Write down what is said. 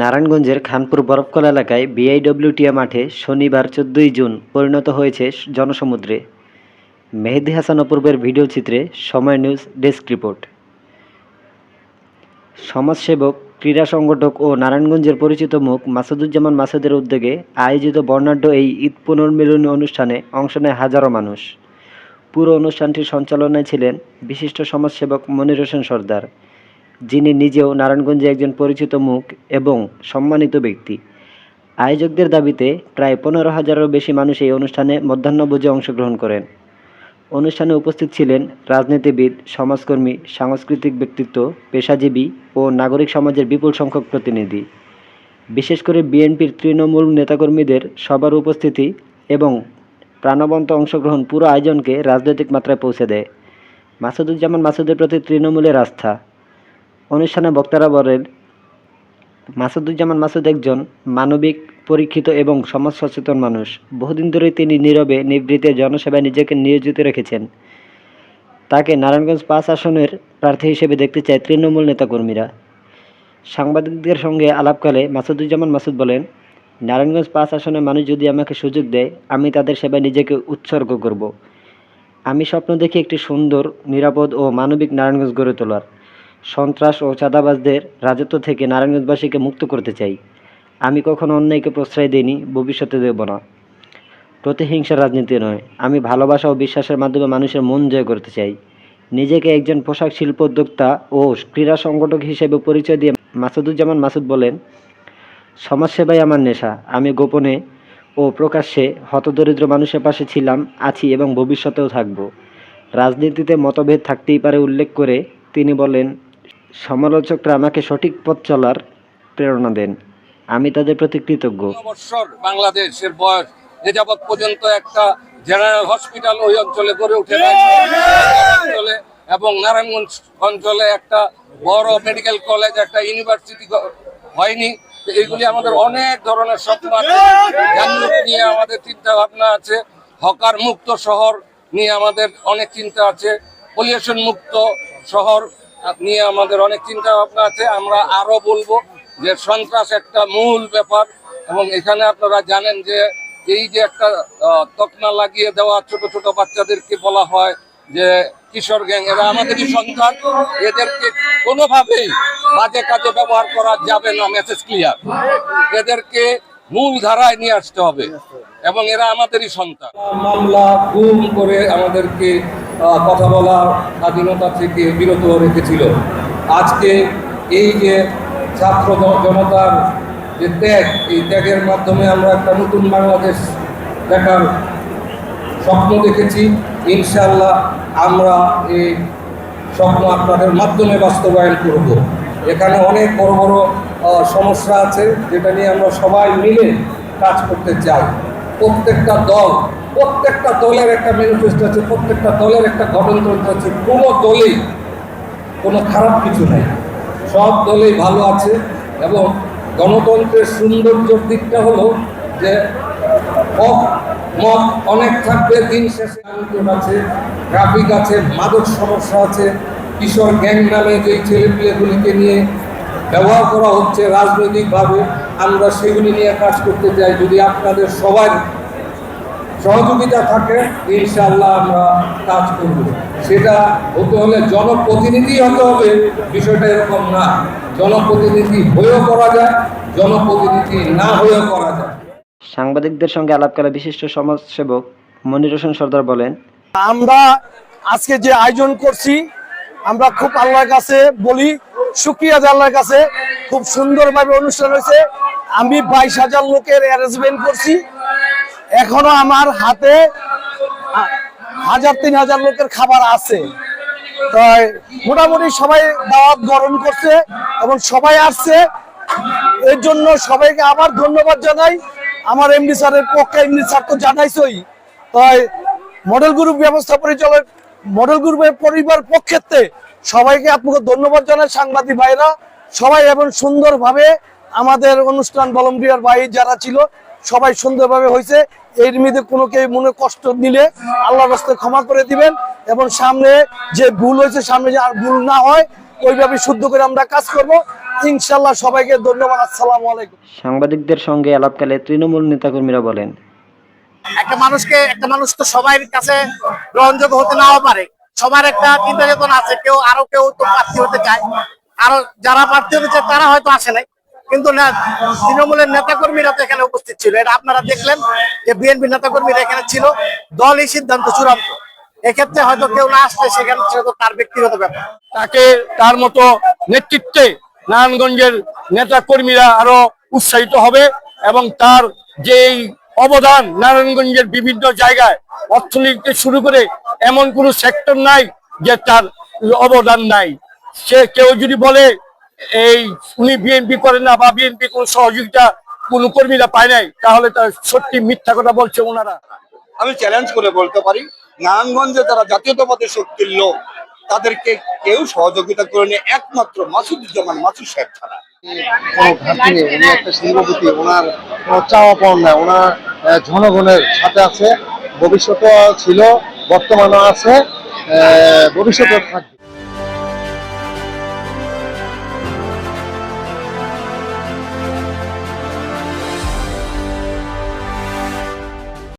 নারায়ণগঞ্জের খানপুর বরফকলা এলাকায় বিআইডব্লিউটিএ মাঠে শনিবার চোদ্দই জুন পরিণত হয়েছে জনসমুদ্রে। মেহেদি হাসান অপূর্বের ভিডিও চিত্রে সময় নিউজ ডেস্ক রিপোর্ট। সমাজসেবক, ক্রীড়া সংগঠক ও নারায়ণগঞ্জের পরিচিত মুখ মাসুদুজ্জামান মাসুদের উদ্যোগে আয়োজিত বর্ণাঢ্য এই ঈদ পুনর্মিলনী অনুষ্ঠানে অংশ নেয় হাজারো মানুষ। পুরো অনুষ্ঠানটির সঞ্চালনায় ছিলেন বিশিষ্ট সমাজসেবক মনির হোসেন সর্দার। যিনি নিজেও নারায়ণগঞ্জে একজন পরিচিত মুখ এবং সম্মানিত ব্যক্তি। আয়োজকদের দাবিতে প্রায় পনেরো হাজারেরও বেশি মানুষ এই অনুষ্ঠানে মধ্যাহ্নভোজে অংশগ্রহণ করেন। অনুষ্ঠানে উপস্থিত ছিলেন রাজনীতিবিদ, সমাজকর্মী, সাংস্কৃতিক ব্যক্তিত্ব, পেশাজীবী ও নাগরিক সমাজের বিপুল সংখ্যক প্রতিনিধি। বিশেষ করে বিএনপির তৃণমূল নেতাকর্মীদের সবার উপস্থিতি এবং প্রাণবন্ত অংশগ্রহণ পুরো আয়োজনকে রাজনৈতিক মাত্রায় পৌঁছে দেয়। মাসুদুজ্জামান মাসুদের প্রতি তৃণমূলের আস্থা। অনুষ্ঠানে বক্তারা বলেন, মাসুদুজ্জামান মাসুদ একজন মানবিক, পরীক্ষিত এবং সমাজ সচেতন মানুষ। বহুদিন ধরেই তিনি নীরবে নিবৃত্তে জনসেবায় নিজেকে নিয়োজিত রেখেছেন। তাকে নারায়ণগঞ্জ পাঁচ আসনের প্রার্থী হিসেবে দেখতে চায় তৃণমূল নেতাকর্মীরা। সাংবাদিকদের সঙ্গে আলাপকালে মাসুদুজ্জামান মাসুদ বলেন, নারায়ণগঞ্জ পাঁচ আসনে মানুষ যদি আমাকে সুযোগ দেয়, আমি তাদের সেবায় নিজেকে উৎসর্গ করব। আমি স্বপ্ন দেখি একটি সুন্দর, নিরাপদ ও মানবিক নারায়ণগঞ্জ গড়ে তোলার। সন্ত্রাস ও চাঁদাবাজদের রাজত্ব থেকে নারায়ণগঞ্জবাসীকে মুক্ত করতে চাই। আমি কখনো অন্যায়কে প্রশ্রয় দিইনি, ভবিষ্যতে দেব না। প্রতিহিংসার রাজনীতি নয়। আমি ভালোবাসা ও বিশ্বাসের মাধ্যমে মানুষের মন জয় করতে চাই। নিজেকে একজন পোশাক শিল্প উদ্যোক্তা ও ক্রীড়া সংগঠক হিসেবে পরিচয় দিয়ে মাসুদুজ্জামান মাসুদ বলেন, সমাজসেবাই আমার নেশা। আমি গোপনে ও প্রকাশ্যে হতদরিদ্র মানুষের পাশে ছিলাম, আছি এবং ভবিষ্যতেও থাকব। রাজনীতিতে মতভেদ থাকতেই পারে উল্লেখ করে তিনি বলেন সমালোচকরা আমাকে সঠিক পথ চলার প্রেরণা দেন। আমি তাদের প্রতি কৃতজ্ঞ। বাংলাদেশের বয়স যে যাবৎ পর্যন্ত একটা জেনারেল হসপিটাল ওই অঞ্চলে গড়ে উঠে অঞ্চলে এবং নারায়ণগঞ্জ অঞ্চলে একটা বড় মেডিকেল কলেজ, একটা ইউনিভার্সিটি হয়নি। তো এইগুলি আমাদের অনেক ধরনের স্বপ্ন আছে। নিয়ে আমাদের চিন্তা ভাবনা আছে। হকার মুক্ত শহর নিয়ে আমাদের অনেক চিন্তা আছে। পলিউশন মুক্ত শহর নিয়ে আমাদের অনেক চিন্তা ভাবনা আছে, আমরা আরও বলব যে সন্ত্রাস একটা মূল ব্যাপার এবং এখানে আপনারা জানেন যে এই যে একটা তকমা লাগিয়ে দেওয়া ছোট ছোট বাচ্চাদেরকে বলা হয় যে কিশোর গ্যাং, এরা আমাদেরই সন্তান, এদেরকে কোনোভাবেই বাজে কাজে ব্যবহার করা যাবে না মেসেজ ক্লিয়ার এদেরকে মূল ধারায় নিয়ে আসতে হবে। এবং এরা আমাদেরই সন্তান। মামলা গুম করে আমাদেরকে কথা বলার স্বাধীনতা থেকে বিরত রেখেছিল। আজকে এই যে ছাত্র জনতার যে ত্যাগ, এই ত্যাগের মাধ্যমে আমরা একটা নতুন বাংলাদেশ দেখার স্বপ্ন দেখেছি। ইনশাল্লাহ আমরা এই স্বপ্ন আপনাদের মাধ্যমে বাস্তবায়ন করব। এখানে অনেক বড় বড় সমস্যা আছে, যেটা নিয়ে আমরা সবাই মিলে কাজ করতে চাই। প্রত্যেকটা দল, প্রত্যেকটা দলের একটা ম্যানিফেস্টো আছে, প্রত্যেকটা দলের একটা গঠনতন্ত্র আছে। কোনো দলেই কোনো খারাপ কিছু নেই। সব দলেই ভালো আছে এবং গণতন্ত্রের সৌন্দর্যের দিকটা হলো যে মত অনেক থাকবে, দিন শেষে আছে ট্রাফিক আছে, মাদক সমস্যা আছে, কিশোর গ্যাং নামে যে ছেলেপিলেগুলিকে নিয়ে ব্যবহার করা হচ্ছে রাজনৈতিকভাবে। আমরা সেগুলি নিয়ে কাজ করতে চাই। যদি আপনাদের সবার সহযোগিতা থাকে ইনশাআল্লাহ আমরা কাজ করব। সেটা হতে হলে জনপ্রতিনিধি হতে হবে। বিষয়টা এরকম না। জনপ্রতিনিধি হয়েও করা যায় জনপ্রতিনিধি না হয়েও করা যায়। সাংবাদিকদের সঙ্গে আলাপকালে বিশিষ্ট সমাজসেবক মনির হোসেন সর্দার বলেন আমরা আজকে যে আয়োজন করছি আমরা খুব আল্লাহর কাছে বলি শুক্রিয়া আল্লাহর কাছে খুব সুন্দরভাবে অনুষ্ঠান হয়েছে। আমি বাইশ হাজার লোকের অ্যারেঞ্জমেন্ট করছি। এখনও আমার হাতে হাজার তিন হাজার লোকের খাবার আছে। তাই মোটামুটি সবাই দাওয়াত গ্রহণ করছে এবং সবাই আসছে। এর জন্য সবাইকে আবার ধন্যবাদ জানাই। আমার এমডি স্যারের পক্ষে এমডি স্যার তো জানাইছই। তাই মডেল গ্রুপ ব্যবস্থা পরিচালক মডেল গ্রুপের পরিবার পক্ষেতে সবাইকে আপনাকে ধন্যবাদ জানাই সাংবাদিক ভাইরা। সবাই এবং সুন্দরভাবে আমাদের অনুষ্ঠান ভলান্টিয়ার ভাই যারা ছিল সবাই সুন্দরভাবে হয়েছে। এর মধ্যে কোনো কেউ মনে কষ্ট নিলে আল্লাহর রাস্তায় ক্ষমা করে দিবেন এবং সামনে যে ভুল হয়েছে সামনে যে আর ভুল না হয় ওইভাবে শুদ্ধ করে আমরা কাজ করব। ইনশাল্লাহ সবাইকে ধন্যবাদ। আসসালামু আলাইকুম। সাংবাদিকদের সঙ্গে আলাপকালে তৃণমূল নেতাকর্মীরা বলেন একটা মানুষকে একটা মানুষ তো সবাই কাছে গ্রহণযোগ্য হতে নাও পারে। সবার একটা চিন্তা চেতনা আছে, কেউ আরও কেউ তো প্রার্থী হতে চায়। আরও যারা প্রার্থী হতে চায়, তারা হয়তো আসে নাই। কিন্তু তৃণমূলের নেতাকর্মীরা তো এখানে উপস্থিত ছিল। এটা আপনারা দেখলেন যে বিএনপি নেতাকর্মীরা এখানে ছিল। দল এই সিদ্ধান্ত চূড়ান্ত। এক্ষেত্রে হয়তো কেউ না আসলে সেখানে সেটা তার ব্যক্তিগত ব্যাপার। তাকে তার মতো নেতৃত্বে নারায়ণগঞ্জের নেতা কর্মীরা আরও উৎসাহিত হবে এবং তার যেই অবদান নারায়ণগঞ্জের বিভিন্ন জায়গায় অর্থনীতিতে শুরু করে এমন কোনো সেক্টর নাই যে তার অবদান নাই। সে কেউ যদি বলে এই উনি বিএনপি করেন না বা বিএনপি কোনো সহযোগিতা কোন কর্মীরা পায় নাই তাহলে তার সত্যি মিথ্যা কথা বলছে ওনারা। আমি চ্যালেঞ্জ করে বলতে পারি নারায়ণগঞ্জে তারা জাতীয়তাবাদী শক্তির লোক তাদেরকে কেউ সহযোগিতা করেনি একমাত্র মাসুদুজ্জামান মাসুদ সাহেব ছাড়া। কোনো ঘাটতি নেই উনি একটা শিল্পপতি ওনার কোনো চাওয়া পাওয়া নাই ওনার আহ, জনগণের সাথে আছে ভবিষ্যতে ছিল বর্তমানে আছে ভবিষ্যতে থাকবে।